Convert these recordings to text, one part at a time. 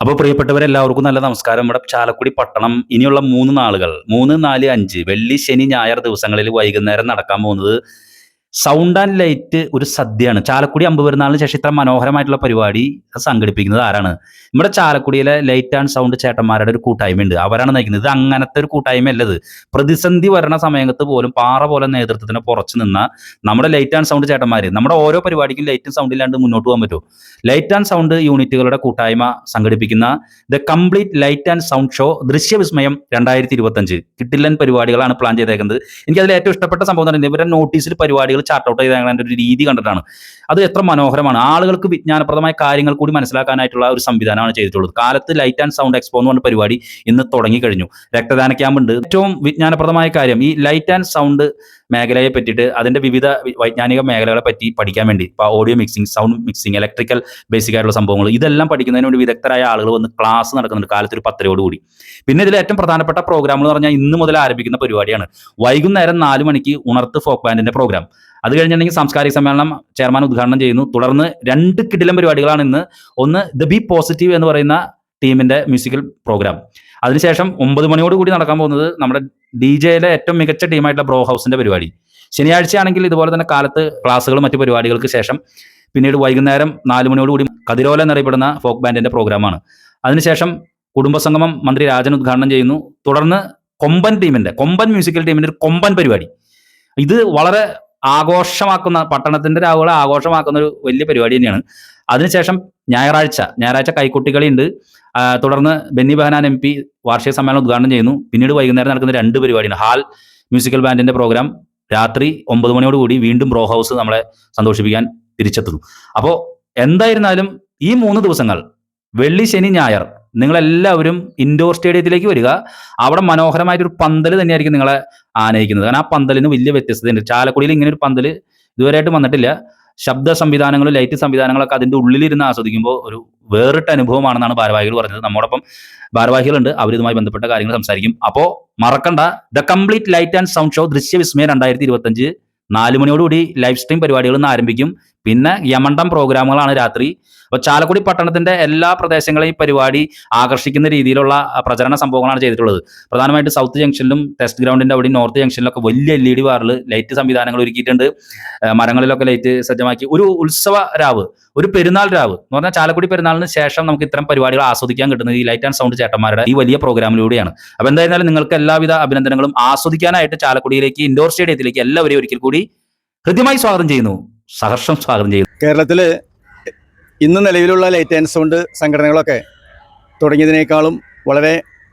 അപ്പോൾ പ്രിയപ്പെട്ടവരെല്ലാവർക്കും നല്ല നമസ്കാരം. ഇവിടെ ചാലക്കുടി പട്ടണം ഇനിയുള്ള മൂന്ന് നാളുകൾ മൂന്ന് നാല് അഞ്ച് വെള്ളി ശനി ഞായർ ദിവസങ്ങളിൽ വൈകുന്നേരം നടക്കാൻ പോകുന്നത് സൗണ്ട് ആൻഡ് ലൈറ്റ് ഒരു സദ്യയാണ്. ചാലക്കുടി അമ്പ് പെരുന്നാളിന് ശേഷം ഇത്ര മനോഹരമായിട്ടുള്ള പരിപാടി സംഘടിപ്പിക്കുന്നത് ആരാണ്? നമ്മുടെ ചാലക്കുടിയിലെ ലൈറ്റ് ആൻഡ് സൗണ്ട് ചേട്ടന്മാരുടെ ഒരു കൂട്ടായ്മയുണ്ട്. അവരാണ് നയിക്കുന്നത്. ഇത് അങ്ങനത്തെ ഒരു കൂട്ടായ്മ അല്ലത് പ്രതിസന്ധി വരണ സമയത്ത് പോലും പാറ പോലെ നേതൃത്വത്തിന് പുറച്ചു നിന്ന നമ്മുടെ ലൈറ്റ് ആൻഡ് സൗണ്ട് ചേട്ടന്മാർ നമ്മുടെ ഓരോ പരിപാടിക്കും ലൈറ്റും സൗണ്ട് ഇല്ലാണ്ട് മുന്നോട്ട് പോകാൻ പറ്റുമോ? ലൈറ്റ് ആൻഡ് സൗണ്ട് യൂണിറ്റുകളുടെ കൂട്ടായ്മ സംഘടിപ്പിക്കുന്ന the complete light and sound show ദൃശ്യവിസ്മയം രണ്ടായിരത്തി ഇരുപത്തഞ്ച്. കിട്ടില്ലൻ പരിപാടികളാണ് പ്ലാൻ ചെയ്തേക്കുന്നത്. എനിക്ക് അതിൽ ഏറ്റവും ഇഷ്ടപ്പെട്ട സംഭവം എന്ന് പറയുന്നത് ഇവരുടെ നോട്ടീസിൽ പരിപാടികൾ ചാർട്ട് ഔട്ട് ചെയ്തേക്കുന്ന ഒരു രീതി കണ്ടിട്ടാണ്. അത് എത്ര മനോഹരമാണ്. ആളുകൾക്ക് വിജ്ഞാനപ്രദമായ കാര്യങ്ങൾ കൂടി മനസ്സിലാക്കാനായിട്ടുള്ള ഒരു സംവിധാനമാണ് ചെയ്തിട്ടുള്ളത്. കാലത്ത് ലൈറ്റ് ആൻഡ് സൗണ്ട് എക്സ്പോ എന്ന് പറഞ്ഞ പരിപാടി ഇന്ന് തുടങ്ങിക്കഴിഞ്ഞു രക്തദാന ക്യാമ്പ് ഉണ്ട്. ഏറ്റവും വിജ്ഞാനപ്രദമായ കാര്യം ഈ ലൈറ്റ് ആൻഡ് സൗണ്ട് മേഖലയെ പറ്റിയിട്ട് അതിന്റെ വിവിധ വൈജ്ഞാനിക മേഖലകളെ പറ്റി പഠിക്കാൻ വേണ്ടി. ഇപ്പോൾ audio mixing sound mixing electrical basic ആയിട്ടുള്ള സംഭവങ്ങൾ ഇതെല്ലാം പഠിക്കുന്നതിന് വേണ്ടി വിദഗ്ധരായ ആളുകൾ വന്ന് ക്ലാസ് നടക്കുന്നുണ്ട് കാലത്ത് ഒരു പത്തരയോട് കൂടി പിന്നെ ഇതിൽ ഏറ്റവും പ്രധാനപ്പെട്ട പ്രോഗ്രാം എന്ന് പറഞ്ഞാൽ ഇന്ന് മുതൽ ആരംഭിക്കുന്ന പരിപാടിയാണ്. വൈകുന്നേരം നാല് മണിക്ക് ഉണർത്ത് ഫോക്ക് ബാൻഡിന്റെ പ്രോഗ്രാം അത് കഴിഞ്ഞിട്ടുണ്ടെങ്കിൽ സാംസ്കാരിക സമ്മേളനം ചെയർമാൻ ഉദ്ഘാടനം ചെയ്യുന്നു. തുടർന്ന് രണ്ട് കിടിലം പരിപാടികളാണ് ഇന്ന്. ഒന്ന് ദ ബി പോസിറ്റീവ് എന്ന് പറയുന്ന ടീമിന്റെ മ്യൂസിക്കൽ പ്രോഗ്രാം അതിനുശേഷം ഒമ്പത് മണിയോട് കൂടി നടക്കാൻ പോകുന്നത് നമ്മുടെ ഡി ജെയിലെ ഏറ്റവും മികച്ച ടീമായിട്ടുള്ള ബ്രോ ഹൗസിന്റെ പരിപാടി. ശനിയാഴ്ചയാണെങ്കിൽ ഇതുപോലെ തന്നെ കാലത്ത് ക്ലാസ്സുകളും മറ്റു പരിപാടികൾക്ക് ശേഷം പിന്നീട് വൈകുന്നേരം നാല് മണിയോട് കൂടി കതിരോല എന്നറിയപ്പെടുന്ന ഫോക്ക് ബാൻഡിന്റെ പ്രോഗ്രാമാണ്. അതിനുശേഷം കുടുംബസംഗമം മന്ത്രി രാജൻ ഉദ്ഘാടനം ചെയ്യുന്നു. തുടർന്ന് കൊമ്പൻ ടീമിന്റെ കൊമ്പൻ മ്യൂസിക്കൽ ടീമിന്റെ ഒരു കൊമ്പൻ പരിപാടി. ഇത് വളരെ ആഘോഷമാക്കുന്ന പട്ടണത്തിന്റെ രാവുകളെ ആഘോഷമാക്കുന്ന ഒരു വലിയ പരിപാടി തന്നെയാണ്. അതിനുശേഷം ഞായറാഴ്ച ഞായറാഴ്ച കൈക്കുട്ടികളിയുണ്ട് തുടർന്ന് ബെന്നി ബഹനാൻ എം പി വാർഷിക സമ്മേളനം ഉദ്ഘാടനം ചെയ്യുന്നു. പിന്നീട് വൈകുന്നേരം നടക്കുന്ന രണ്ട് പരിപാടിയാണ്. ഹാൽ മ്യൂസിക്കൽ ബാൻഡിന്റെ പ്രോഗ്രാം രാത്രി ഒമ്പത് മണിയോടുകൂടി വീണ്ടും ബ്രോ ഹൗസ് നമ്മളെ സന്തോഷിപ്പിക്കാൻ തിരിച്ചെത്തുന്നു. അപ്പോൾ എന്തായിരുന്നാലും ഈ മൂന്ന് ദിവസങ്ങൾ വെള്ളി ശനി ഞായർ നിങ്ങളെല്ലാവരും ഇൻഡോർ സ്റ്റേഡിയത്തിലേക്ക് വരിക. അവിടെ മനോഹരമായിട്ടൊരു പന്തൽ തന്നെയായിരിക്കും നിങ്ങളെ ആനയിക്കുന്നത്. കാരണം ആ പന്തലിന് വലിയ വ്യത്യസ്തതയുണ്ട്. ചാലക്കുടിയിൽ ഇങ്ങനെ ഒരു പന്തൽ ഇതുവരെയായിട്ട് വന്നിട്ടില്ല. ശബ്ദ സംവിധാനങ്ങളും ലൈറ്റ് സംവിധാനങ്ങളൊക്കെ അതിന്റെ ഉള്ളിലിരുന്ന് ആസ്വദിക്കുമ്പോൾ ഒരു വേറിട്ട അനുഭവമാണെന്നാണ് ഭാരവാഹികൾ പറഞ്ഞത്. നമ്മോടൊപ്പം ഭാരവാഹികളുണ്ട്. അവരിതുമായി ബന്ധപ്പെട്ട കാര്യങ്ങൾ സംസാരിക്കും. അപ്പോൾ മറക്കണ്ട. The complete light and sound show ദൃശ്യവിസ്മയ രണ്ടായിരത്തി ഇരുപത്തഞ്ച് നാല് മണിയോടുകൂടി ലൈവ് സ്ട്രീം പരിപാടികൾ ഇന്ന് ആരംഭിക്കും. പിന്നെ യമണ്ടം പ്രോഗ്രാമുകളാണ് രാത്രി. അപ്പോൾ ചാലക്കുടി പട്ടണത്തിന്റെ എല്ലാ പ്രദേശങ്ങളെയും പരിപാടി ആകർഷിക്കുന്ന രീതിയിലുള്ള പ്രചരണ സംഭവങ്ങളാണ് ചെയ്തിട്ടുള്ളത്. പ്രധാനമായിട്ട് സൗത്ത് ജംഗ്ഷനിലും ടെസ്റ്റ് ഗ്രൗണ്ടിന്റെ അവിടെ നോർത്ത് ജംഗ്ഷനിലൊക്കെ വലിയ എൽ ഇ ഡി വാറിൽ ലൈറ്റ് സംവിധാനങ്ങൾ ഒരുക്കിയിട്ടുണ്ട്. മരങ്ങളിലൊക്കെ ലൈറ്റ് സജ്ജമാക്കി. ഒരു ഉത്സവ രാവ് ഒരു പെരുന്നാൾ രാവ് എന്ന് പറഞ്ഞാൽ ചാലക്കുടി പെരുന്നാളിന് ശേഷം നമുക്ക് ഇത്തരം പരിപാടികൾ ആസ്വദിക്കാൻ കിട്ടുന്നത് ഈ ലൈറ്റ് ആൻഡ് സൗണ്ട് ചേട്ടന്മാരുടെ ഈ വലിയ പ്രോഗ്രാമിലൂടെയാണ്. അപ്പോൾ എന്തായിരുന്നാലും നിങ്ങൾക്ക് എല്ലാവിധ അഭിനന്ദനങ്ങളും ആസ്വദിക്കാനായിട്ട് ചാലക്കുടിയിലേക്ക് ഇൻഡോർ സ്റ്റേഡിയത്തിലേക്ക് എല്ലാവരെയും ഒരിക്കൽ കൂടി ഹൃദ്യമായി സ്വാഗതം ചെയ്യുന്നു. സഹർഷം സ്വാഗതം ചെയ്യുന്നു. കേരളത്തിൽ ഇന്ന് നിലവിലുള്ള ലൈറ്റ് ആൻഡ് സൗണ്ട് സംഘടനകളൊക്കെ തുടങ്ങിയതിനേക്കാളും വളരെ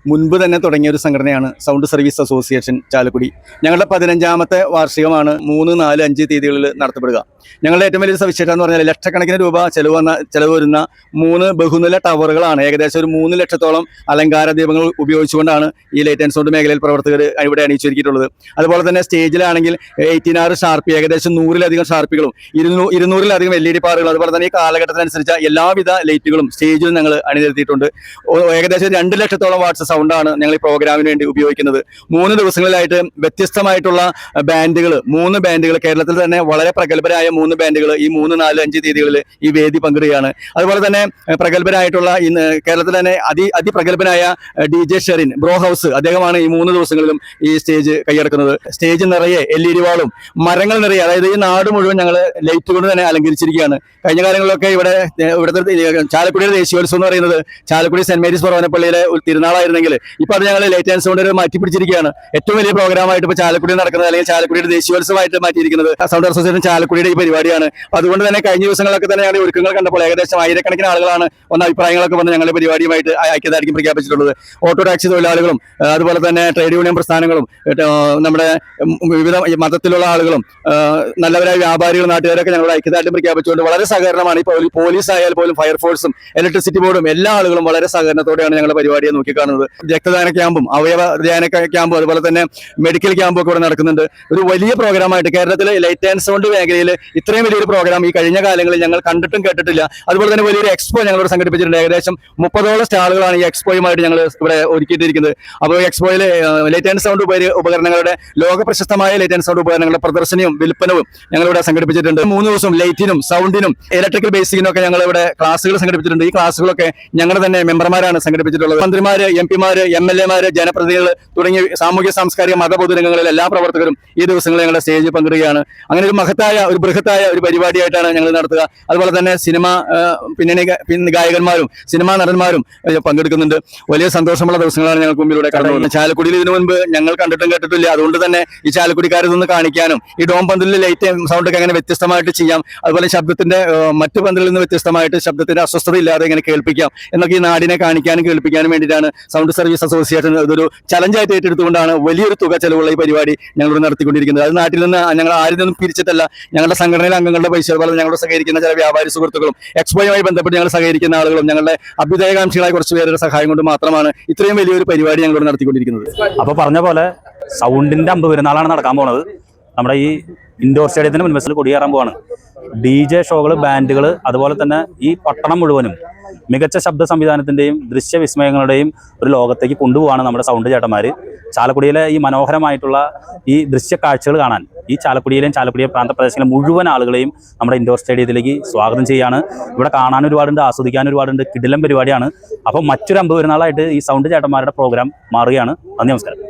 മുൻപ് തന്നെ തുടങ്ങിയ ഒരു സംഘടനയാണ് സൗണ്ട് സർവീസ് അസോസിയേഷൻ ചാലക്കുടി. ഞങ്ങളുടെ പതിനഞ്ചാമത്തെ വാർഷികമാണ് മൂന്ന് നാല് അഞ്ച് തീയതികളിൽ നടത്തപ്പെടുക. ഞങ്ങളുടെ ഏറ്റവും വലിയ സവിശേഷത എന്ന് പറഞ്ഞാൽ ലക്ഷക്കണക്കിന് രൂപ ചെലവ് വന്ന ചെലവ് വരുന്ന മൂന്ന് ബഹുനില ടവറുകളാണ്. ഏകദേശം ഒരു മൂന്ന് ലക്ഷത്തോളം അലങ്കാര ദീപങ്ങൾ ഉപയോഗിച്ചുകൊണ്ടാണ് ഈ ലൈറ്റ് ആൻഡ് സൗണ്ട് മേഖലയിൽ പ്രവർത്തകർ ഇവിടെ അണിയിച്ചൊരുക്കിയിട്ടുള്ളത്. അതുപോലെ തന്നെ സ്റ്റേജിലാണെങ്കിൽ എയ്റ്റീൻ ആറ് ഷാർപ്പി ഏകദേശം നൂറിലധികം ഷാർപ്പികളും ഇരുന്നൂ ഇരുന്നൂറിലധികം എൽ ഇ ഡി പാറുകൾ അതുപോലെ തന്നെ ഈ കാലഘട്ടത്തിനനുസരിച്ച എല്ലാവിധ ലൈറ്റുകളും സ്റ്റേജിലും ഞങ്ങൾ അണിനിരത്തിയിട്ടുണ്ട്. ഏകദേശം രണ്ട് ലക്ഷത്തോളം വാട്ട്സ് സൗണ്ടാണ് ഞങ്ങൾ ഈ പ്രോഗ്രാമിന് വേണ്ടി ഉപയോഗിക്കുന്നത്. മൂന്ന് ദിവസങ്ങളിലായിട്ട് വ്യത്യസ്തമായിട്ടുള്ള ബാൻഡുകൾ മൂന്ന് ബാൻഡുകൾ കേരളത്തിൽ തന്നെ വളരെ പ്രഗത്ഭരായ മൂന്ന് ബാൻഡുകൾ ഈ മൂന്ന് നാല് അഞ്ച് തീയതികളിൽ ഈ വേദി പങ്കിടുകയാണ്. അതുപോലെ തന്നെ പ്രഗത്ഭരായിട്ടുള്ള ഇന്ന് കേരളത്തിൽ തന്നെ അതി അതിപ്രഗത്ഭനായ D J Sherin bro house അദ്ദേഹമാണ് ഈ മൂന്ന് ദിവസങ്ങളിലും ഈ സ്റ്റേജ് കൈയടക്കുന്നത്. സ്റ്റേജ് നിറയെ എൽ ഇ ഡി വാളും മരങ്ങൾ നിറയെ അതായത് ഈ നാട് മുഴുവൻ ഞങ്ങൾ ലൈറ്റ് കൊണ്ട് തന്നെ അലങ്കരിച്ചിരിക്കുകയാണ്. കഴിഞ്ഞ കാലങ്ങളിലൊക്കെ ഇവിടെ ഇവിടുത്തെ ചാലക്കുടിയുടെ ദേശീയോത്സവം എന്ന് പറയുന്നത് ചാലക്കുടി സെന്റ് മേരീസ് പറവനപ്പള്ളിയിലെ ഒരു തിരുനാളായിരുന്നെങ്കിൽ ഇപ്പൊ അത് ഞങ്ങൾ ലൈറ്റ് ആൻഡ് സൗണ്ട് മാറ്റി പിടിച്ചിരിക്കുകയാണ് ഏറ്റവും വലിയ പ്രോഗ്രാമായിട്ട് ഇപ്പൊ ചാലക്കുടി നടക്കുന്നത് അല്ലെങ്കിൽ ചാലക്കുടിയുടെ ദേശീയോത്സവമായിട്ട് മാറ്റിയിരിക്കുന്നത് സൗണ്ട് അസോസിയേഷൻ ചാലക്കുടിയുടെ ഈ പരിപാടിയാണ്. അതുകൊണ്ട് തന്നെ കഴിഞ്ഞ ദിവസങ്ങളൊക്കെ തന്നെ ഞങ്ങളുടെ ഒരുക്കങ്ങൾ കണ്ടപ്പോൾ ഏകദേശം ആയിരക്കണക്കിന് ആളുകളാണ് വന്ന അഭിപ്രായങ്ങളൊക്കെ വന്ന് ഞങ്ങളുടെ പരിപാടിയുമായിട്ട് ഐക്യദാർഢ്യം പ്രഖ്യാപിച്ചിട്ടുള്ളത്. ഓട്ടോ ടാക്സി തൊഴിലാളികളും അതുപോലെ തന്നെ ട്രേഡ് യൂണിയൻ പ്രസ്ഥാനങ്ങളും നമ്മുടെ വിവിധ മതത്തിലുള്ള ആളുകളും നല്ലവരായ വ്യാപാരികളും നാട്ടുകാരൊക്കെ ഞങ്ങളുടെ ഐക്യദാർഢ്യം പ്രഖ്യാപിച്ചുകൊണ്ട് വളരെ സഹകരണമാണ്. ഇപ്പോൾ പോലീസ് ആയാൽ പോലും ഫയർഫോഴ്സും ഇലക്ട്രിസിറ്റി ബോർഡും എല്ലാ ആളുകളും വളരെ സഹകരണത്തോടെയാണ് ഞങ്ങളുടെ പരിപാടിയെ നോക്കിക്കാണുന്നത്. രക്തദാന ക്യാമ്പും അവയവ ദാന ക്യാമ്പും അതുപോലെ തന്നെ മെഡിക്കൽ ക്യാമ്പും ഒക്കെ ഇവിടെ നടക്കുന്നുണ്ട്. ഒരു വലിയ പ്രോഗ്രാമായിട്ട് കേരളത്തിലെ ലൈറ്റ് ആൻഡ് സൗണ്ട് മേഖലയിൽ ഇത്രയും വലിയൊരു പ്രോഗ്രാം ഈ കഴിഞ്ഞ കാലങ്ങളിൽ ഞങ്ങൾ കണ്ടിട്ടും കേട്ടിട്ടില്ല. അതുപോലെ തന്നെ വലിയൊരു എക്സ്പോ ഞങ്ങൾ ഞങ്ങളിവിടെ സംഘടിപ്പിച്ചിട്ടുണ്ട്. ഏകദേശം മുപ്പതോളം സ്റ്റാളുകളാണ് ഈ എക്സ്പോയുമായിട്ട് ഞങ്ങൾ ഇവിടെ ഒരുക്കിയിട്ടിരിക്കുന്നത്. അപ്പോൾ എക്സ്പോയിൽ ലൈറ്റ് ആൻഡ് സൗണ്ട് ഉപകരണങ്ങളുടെ ലോക പ്രശസ്തമായ ലൈറ്റ് ആൻഡ് സൗണ്ട് ഉപകരണങ്ങളുടെ പ്രദർശനവും വിൽപ്പനവും ഞങ്ങളിവിടെ സംഘടിപ്പിച്ചിട്ടുണ്ട്. മൂന്ന് ദിവസം ലൈറ്റിനും സൗണ്ടിനും ഇലക്ട്രിക്കൽ ബേസിക്കിനും ഒക്കെ ഞങ്ങൾ ഇവിടെ ക്ലാസ്സുകൾ സംഘടിപ്പിച്ചിട്ടുണ്ട്. ഈ ക്ലാസ്സുകളൊക്കെ ഞങ്ങളുടെ തന്നെ മെമ്പർമാരാണ് സംഘടിപ്പിച്ചിട്ടുള്ളത്. മന്ത്രിമാര് എം പിമാര് എം എൽ എമാര് ജനപ്രതിനിധികൾ തുടങ്ങിയ സാമൂഹ്യ സാംസ്കാരിക മത പൊതുരംഗങ്ങളിലെ എല്ലാ പ്രവർത്തകരും ഈ ദിവസങ്ങളിൽ ഞങ്ങളുടെ സ്റ്റേജിൽ പങ്കിടുകയാണ് അങ്ങനെ ഒരു മഹത്തായ ഒരു ബൃഹത്തായ ഒരു പരിപാടിയായിട്ടാണ് ഞങ്ങൾ നടത്തുക. അതുപോലെ തന്നെ സിനിമ പിന്നണി പിന്നെ ഗായകന്മാരും സിനിമാ നടന്മാരും പങ്കെടുക്കുന്നുണ്ട്. വലിയ സന്തോഷമുള്ള ദിവസങ്ങളാണ് ഞങ്ങൾക്ക് മുമ്പിലൂടെ കടന്നു ചാലക്കുടിയിൽ ഇതിനു മുൻപ് ഞങ്ങൾ കണ്ടിട്ടും കേട്ടിട്ടില്ല. അതുകൊണ്ട് തന്നെ ഈ ചാലക്കുടിക്കാരെ ഇതൊന്ന് കാണിക്കാനും ഈ ഡോം പന്തലിൽ ലൈറ്റ് സൗണ്ട് ഒക്കെ എങ്ങനെ വ്യത്യസ്തമായിട്ട് ചെയ്യാം. അതുപോലെ ശബ്ദത്തിന്റെ മറ്റു പന്തലിൽ നിന്ന് വ്യത്യസ്തമായിട്ട് ശബ്ദത്തിന്റെ അസ്വസ്ഥത ഇല്ലാതെ ഇങ്ങനെ കേൾപ്പിക്കാം. എന്നൊക്കെ ഈ നാടിനെ കാണിക്കാനും കേൾപ്പിക്കാനും വേണ്ടിയിട്ടാണ് സൗണ്ട് സർവീസ് അസോസിയേഷൻ ഇതൊരു ചലഞ്ചായിട്ട് ഏറ്റെടുത്തുകൊണ്ടാണ് വലിയൊരു തുക ചെലവുള്ള ഈ പരിപാടി ഞങ്ങളിവിടെ നടത്തിക്കൊണ്ടിരിക്കുന്നത്. അത് നാട്ടിൽ നിന്ന് ഞങ്ങൾ ആരിൽ നിന്നും പിരിച്ചിട്ടല്ല ഞങ്ങളുടെ സംഘടനയിലെ അംഗങ്ങളുടെ പൈസ പോലെ ഞങ്ങളോട് സഹകരിക്കുന്ന ചില വ്യാപാരി സുഹൃത്തുക്കളും എക്സ്പോയുമായി ബന്ധപ്പെട്ട് ഞങ്ങൾ സഹകരിക്കുന്ന ആളുകളും ഞങ്ങളുടെ അഭ്യുദയകാംക്ഷികളായ കുറച്ച് പേരുടെ സഹായം കൊണ്ട് മാത്രമാണ് ഇത്രയും വലിയൊരു പരിപാടി ഞങ്ങളിവിടെ നടത്തിക്കൊണ്ടിരിക്കുന്നത്. അപ്പോൾ പറഞ്ഞ പോലെ സൗണ്ടിന്റെ അമ്പ് പെരുന്നാളാണ് നടക്കാൻ പോണത്. നമ്മുടെ ഈ ഇൻഡോർ സ്റ്റേഡിയത്തിന് മുൻവശത്തിൽ കൊടിയേറാൻ പോവാണ്. ഡി ജെ ഷോകൾ ബാൻഡുകൾ അതുപോലെ തന്നെ ഈ പട്ടണം മുഴുവനും മികച്ച ശബ്ദ സംവിധാനത്തിന്റെയും ദൃശ്യവിസ്മയങ്ങളുടെയും ഒരു ലോകത്തേക്ക് കൊണ്ടുപോവാണ് നമ്മുടെ സൗണ്ട് ചേട്ടന്മാർ ചാലക്കുടിയിലെ ഈ മനോഹരമായിട്ടുള്ള ഈ ദൃശ്യ കാഴ്ചകൾ കാണാൻ ഈ ചാലക്കുടിയിലെയും ചാലക്കുടിയെ പ്രാന്തപ്രദേശങ്ങളിലെ മുഴുവൻ ആളുകളെയും നമ്മുടെ ഇൻഡോർ സ്റ്റേഡിയത്തിലേക്ക് സ്വാഗതം ചെയ്യാണ്. ഇവിടെ കാണാൻ ഒരുപാടുണ്ട് ആസ്വദിക്കാൻ ഒരുപാടുണ്ട് കിടിലം പരിപാടിയാണ്. അപ്പോൾ മറ്റൊരു അമ്പ് പെരുന്നാളായിട്ട് ഈ സൗണ്ട് ചേട്ടന്മാരുടെ പ്രോഗ്രാം മാറുകയാണ്. നന്ദി നമസ്കാരം.